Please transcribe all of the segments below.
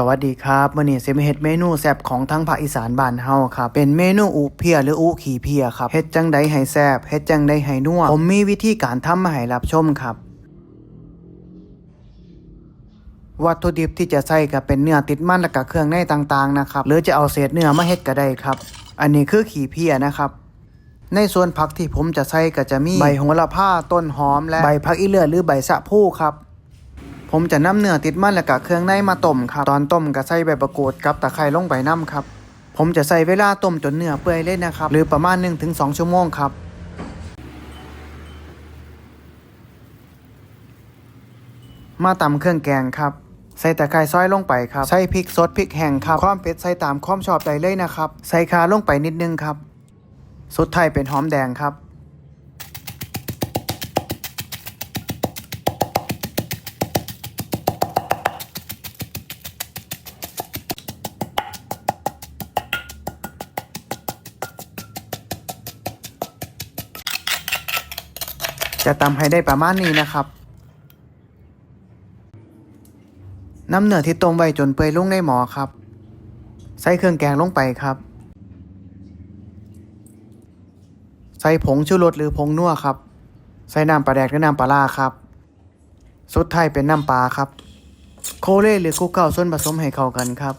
สวัสดีครับมื้อนี้สิมาเฮ็ดเมนูแซบของทั้งภาคอีสานบ้านเฮาครับเป็นเมนูอุเพียหรืออุขี่เพียครับเฮ็ดจังใดให้แซบเฮ็ดจังใดให้นัวผมมีวิธีการทำมาให้รับชมครับ วัตถุดิบที่จะใส่ก็เป็นเนื้อติดมันและก็เครื่องในต่างๆนะครับหรือจะเอาเศษเนื้อมาเฮ็ดก็ได้ครับ อันนี้คือขี่เพียนะครับในส่วนผักที่ผมจะใส่ก็จะมีใบโหระพาต้นหอมและใบผักอีเลือดหรือใบสะพูครับ ผมจะนำเนื้อติดมันและกะเครื่องในมาต้มครับ ตอนต้มก็ใส่ใบประกรูดกับตะไคร้ลงไปน้ำครับ ผมจะใส่เวลาต้มจนเนื้อเปื่อยเลยนะครับ หรือประมาณ 1-2 ชั่วโมงครับมาตำเครื่องแกงครับ ใส่ตะไคร้ซอยลงไปครับ ใส่พริกสดพริกแห้งครับ ความเผ็ดใส่ตามความชอบได้เลยนะครับ ใส่คาลงไปนิดนึงครับ สุดท้ายเป็นหอมแดงครับ จะตำให้ได้ประมาณนี้นะครับ น้ำเนื้อที่ต้มไว้จนเปื่อยลงในหม้อครับ ใส่เครื่องแกงลงไปครับ ใส่ผงชูรสหรือผงนัวครับ ใส่น้ำปลาแดกหรือน้ำปลาร้าครับ สุดท้ายเป็นน้ำปลาครับ โคเล่หรือคุกเข้าส่วนผสมให้เข้ากันครับ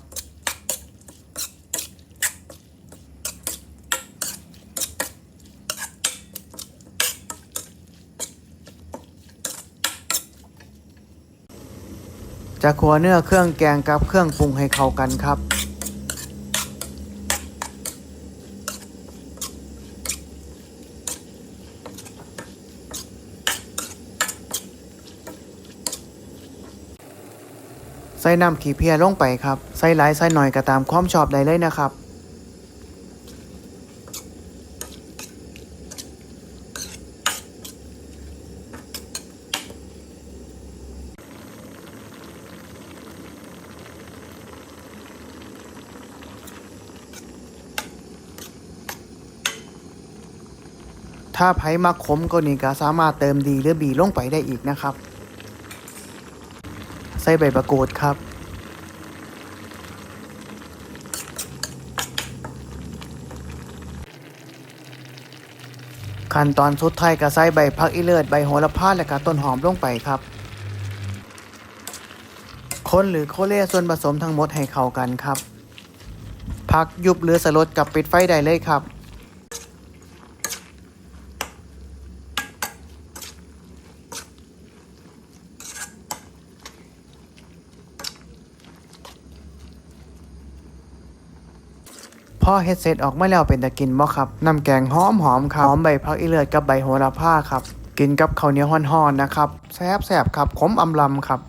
จะคัวเนื้อเครื่องแกงกับเครื่องปรุงให้เข้ากันครับ ใส่น้ำขี้เพียลงไปครับ ใส่หลายใส่หน่อยก็ตามความชอบได้เลยนะครับ ถ้าไผ่มาขมก็นี่ก็สามารถเติมดีหรือบีลงไปได้อีกนะครับ ใส่ใบประกรูดครับ ขั้นตอนสุดท้ายก็ใส่ใบพักอีเลิศใบโหระพาและก็ต้นหอมลงไปครับคนหรือโคเล่ส่วนผสมทั้งหมดให้เข้ากันครับ พักยุบหรือสลดกับปิดไฟได้เลยครับ พ่อเฮ็ดเสร็จออกมาแล้วเป็นตะกินบ่ครับน้ำแกงหอมหอมครับหอมใบพักอีเลือดกับใบโหระพาครับ กินกับข้าวเหนียวฮ้อนๆนะครับแซ่บๆครับขมอำลำครับ